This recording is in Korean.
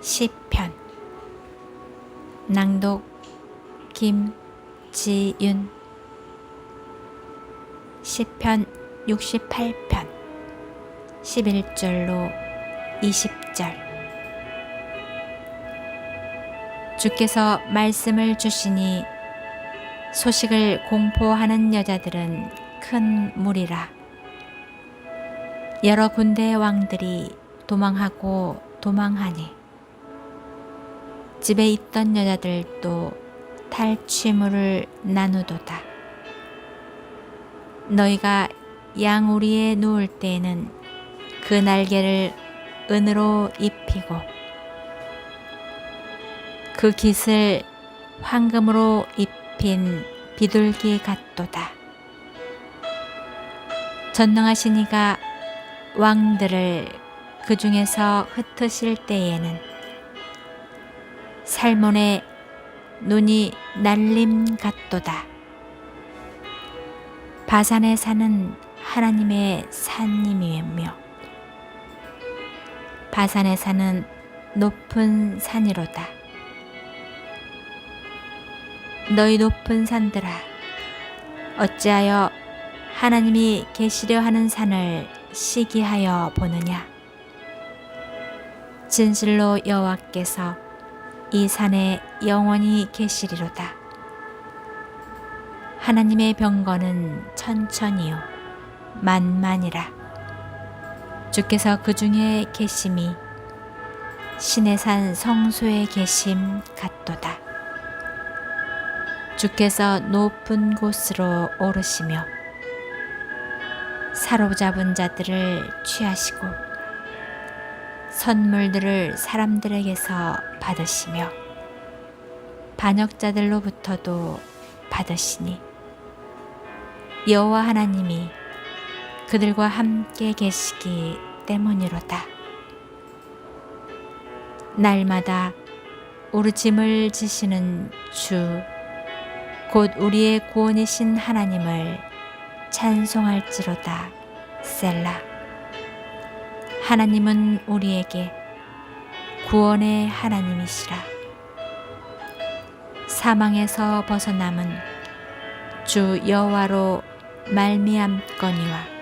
시편. 낭독 김지윤. 시편 68편. 11절로 20절. 주께서 말씀을 주시니 소식을 공포하는 여자들은 큰 무리라. 여러 군대의 왕들이 도망하고 도망하니 집에 있던 여자들도 탈취물을 나누도다. 너희가 양우리에 누울 때에는 그 날개를 은으로 입히고 그 깃을 황금으로 입힌 비둘기 같도다. 전능하신 이가 왕들을 그 중에서 흩으실 때에는 살몬의 눈이 날림 같도다. 바산에 사는 하나님의 산님이며 바산에 사는 높은 산이로다. 너희 높은 산들아 어찌하여 하나님이 계시려 하는 산을 시기하여 보느냐 진실로 여호와께서 이 산에 영원히 계시리로다. 하나님의 병거는 천천히요 만만이라. 주께서 그 중에 계심이 신의 산 성소에 계심 같도다. 주께서 높은 곳으로 오르시며 사로잡은 자들을 취하시고 선물들을 사람들에게서 받으시며 반역자들로부터도 받으시니 여호와 하나님이 그들과 함께 계시기 때문이로다. 날마다 우르짐을 지시는 주, 곧 우리의 구원이신 하나님을 찬송할지로다. 셀라. 하나님은 우리에게 구원의 하나님이시라. 사망에서 벗어남은 주 여호와로 말미암거니와